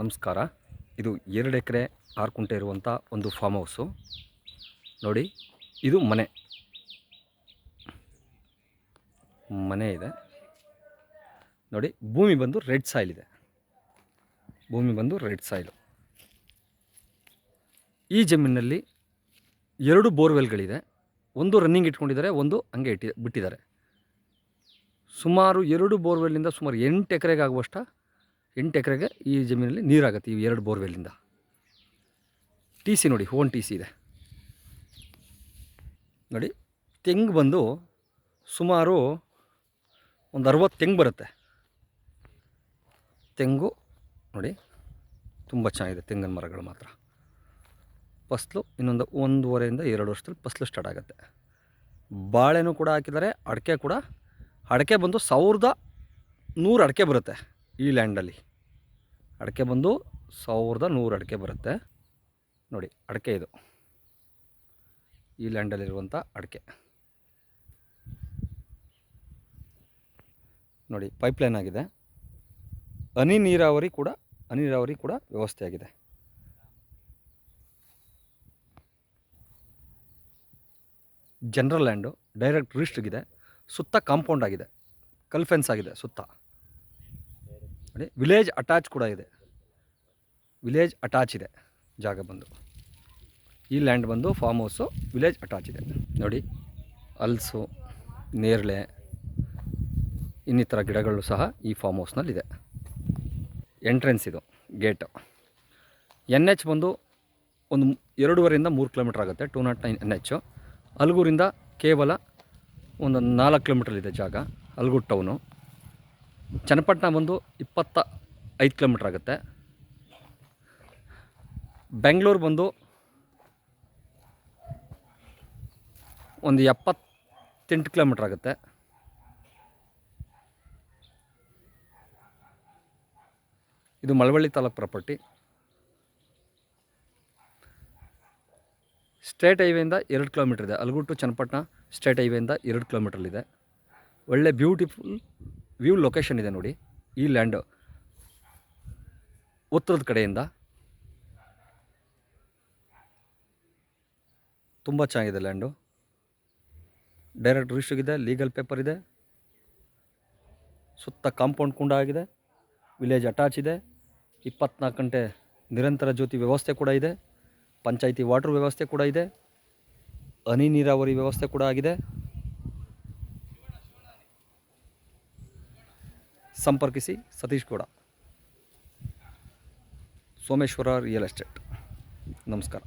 ನಮಸ್ಕಾರ. ಇದು ಎರಡು ಎಕರೆ ಆರು ಕುಂಟೆ ಇರುವಂಥ ಒಂದು ಫಾರ್ಮ್ ಹೌಸು ನೋಡಿ, ಇದು ಮನೆ. ಮನೆ ಇದೆ. ನೋಡಿ, ಭೂಮಿ ಬಂದು ರೆಡ್ ಸಾಯಿಲ್ ಇದೆ. ಭೂಮಿ ಬಂದು ರೆಡ್ ಸಾಯಿಲು ಈ ಜಮೀನಿನಲ್ಲಿ ಎರಡು ಬೋರ್ವೆಲ್ಗಳಿದೆ. ಒಂದು ರನ್ನಿಂಗ್ ಇಟ್ಕೊಂಡಿದ್ದಾರೆ, ಒಂದು ಹಂಗೆ ಇಟ್ಟಿ, ಬಿಟ್ಟಿದ್ದಾರೆ. ಸುಮಾರು ಎರಡು ಬೋರ್ವೆಲ್ನಿಂದ ಸುಮಾರು ಎಂಟು ಎಕರೆಗೆ ಆಗುವಷ್ಟ ಎಂಟು ಎಕರೆಗೆ ಈ ಜಮೀನಲ್ಲಿ ನೀರಾಗುತ್ತೆ, ಈ ಎರಡು ಬೋರ್ವೆಲ್ಲಿಂದ ಟಿ ಸಿ ನೋಡಿ, ಓನ್ ಟಿ ಸಿ ಇದೆ. ನೋಡಿ, ತೆಂಗು ಬಂದು ಸುಮಾರು ಒಂದು ಅರವತ್ತು ತೆಂಗು ಬರುತ್ತೆ. ತೆಂಗು ನೋಡಿ, ತುಂಬ ಚೆನ್ನಾಗಿದೆ ತೆಂಗಿನ ಮರಗಳು ಮಾತ್ರ. ಫಸ್ಲು ಇನ್ನೊಂದು ಒಂದೂವರೆಯಿಂದ ಎರಡು ವರ್ಷದಲ್ಲಿ ಫಸ್ಲು ಸ್ಟಾರ್ಟ್ ಆಗುತ್ತೆ. ಬಾಳೆನೂ ಕೂಡ ಹಾಕಿದ್ದಾರೆ, ಅಡಿಕೆ ಕೂಡ. ಅಡಿಕೆ ಬಂದು ಸಾವಿರದ ನೂರು ಅಡಿಕೆ ಬರುತ್ತೆ. ಈ ಲ್ಯಾಂಡಲ್ಲಿ ಅಡಿಕೆ ಬಂದು ಸಾವಿರದ ನೂರು ಅಡಿಕೆ ಬರುತ್ತೆ. ನೋಡಿ, ಅಡಿಕೆ ಇದು. ಈ ಲ್ಯಾಂಡಲ್ಲಿರುವಂಥ ಅಡಿಕೆ. ನೋಡಿ, ಪೈಪ್ಲೈನ್ ಆಗಿದೆ. ಹನಿ ನೀರಾವರಿ ಕೂಡ, ಹನಿ ನೀರಾವರಿ ಕೂಡ ವ್ಯವಸ್ಥೆ ಆಗಿದೆ. ಜನರಲ್ ಲ್ಯಾಂಡು ಡೈರೆಕ್ಟ್ ರಿಸ್ಟ್ಗಿದೆ. ಸುತ್ತ ಕಾಂಪೌಂಡ್ ಆಗಿದೆ. ಕಲ್ಫೆನ್ಸ್ ಆಗಿದೆ ಸುತ್ತ. ನೋಡಿ ವಿಲೇಜ್ ಅಟ್ಯಾಚ್ ಕೂಡ ಇದೆ. ವಿಲೇಜ್ ಅಟ್ಯಾಚ್ ಇದೆ, ಜಾಗ ಬಂದು. ಈ ಲ್ಯಾಂಡ್ ಬಂದು ಫಾರ್ಮ್ ಹೌಸು ವಿಲೇಜ್ ಅಟ್ಯಾಚ್ ಇದೆ. ನೋಡಿ, ಹಲ್ಸು, ನೇರಳೆ, ಇನ್ನಿತರ ಗಿಡಗಳು ಸಹ ಈ ಫಾರ್ಮ್ ಹೌಸ್ನಲ್ಲಿದೆ ಎಂಟ್ರೆನ್ಸ್ ಇದು ಗೇಟು ಎನ್ ಎಚ್ ಬಂದು ಒಂದು ಎರಡೂವರೆಯಿಂದ ಮೂರು ಕಿಲೋಮೀಟ್ರ್ ಆಗುತ್ತೆ two nought nine N H ಅಲ್ಗೂರಿಂದ ಕೇವಲ ಒಂದು ನಾಲ್ಕು ಕಿಲೋಮೀಟ್ರಲ್ಲಿದೆ ಜಾಗ ಅಲ್ಗೂರು ಟೌನು ಚನ್ನಪಟ್ಟಣ ಬಂದು ಇಪ್ಪತ್ತ ಐದು ಕಿಲೋಮೀಟ್ರ್ ಆಗುತ್ತೆ. ಬೆಂಗಳೂರು ಬಂದು ಒಂದು ಎಪ್ಪತ್ತೆಂಟು ಕಿಲೋಮೀಟ್ರ್ ಆಗುತ್ತೆ. ಇದು ಮಳವಳ್ಳಿ ತಾಲೂಕು ಪ್ರಾಪರ್ಟಿ. ಸ್ಟೇಟ್ ಹೈವೇಯಿಂದ ಎರಡು ಕಿಲೋಮೀಟ್ರ್ ಇದೆ. ಅಲ್ಗುಟ್ಟು, ಚನ್ನಪಟ್ಟಣ ಸ್ಟೇಟ್ ಹೈವೇಯಿಂದ ಎರಡು ಕಿಲೋಮೀಟ್ರಲ್ಲಿದೆ ಒಳ್ಳೆ ಬ್ಯೂಟಿಫುಲ್ ವ್ಯೂ ಲೊಕೇಶನ್ ಇದೆ ನೋಡಿ, ಈ ಲ್ಯಾಂಡ್ ಉತ್ತರದ ಕಡೆಯಿಂದ ತುಂಬ ಚೆನ್ನಾಗಿದೆ ಲ್ಯಾಂಡು ಡೈರೆಕ್ಟ್ ರಿಜಿಸ್ಟರ್ ಇದೆ ಲೀಗಲ್ ಪೇಪರ್ ಇದೆ. ಸುತ್ತ ಕಾಂಪೌಂಡ್ ಕುಂಡ ಆಗಿದೆ ವಿಲೇಜ್ ಅಟ್ಯಾಚ್ ಇದೆ. ಇಪ್ಪತ್ನಾಲ್ಕು ಗಂಟೆ ನಿರಂತರ ಜ್ಯೋತಿ ವ್ಯವಸ್ಥೆ ಕೂಡ ಇದೆ. ಪಂಚಾಯಿತಿ ವಾಟರ್ ವ್ಯವಸ್ಥೆ ಕೂಡ ಇದೆ. ಹನಿ ನೀರಾವರಿ ವ್ಯವಸ್ಥೆ ಕೂಡ ಆಗಿದೆ. ಸಂಪರ್ಕಿಸಿ Satish Gowda. Someshwara real estate. ನಮಸ್ಕಾರ.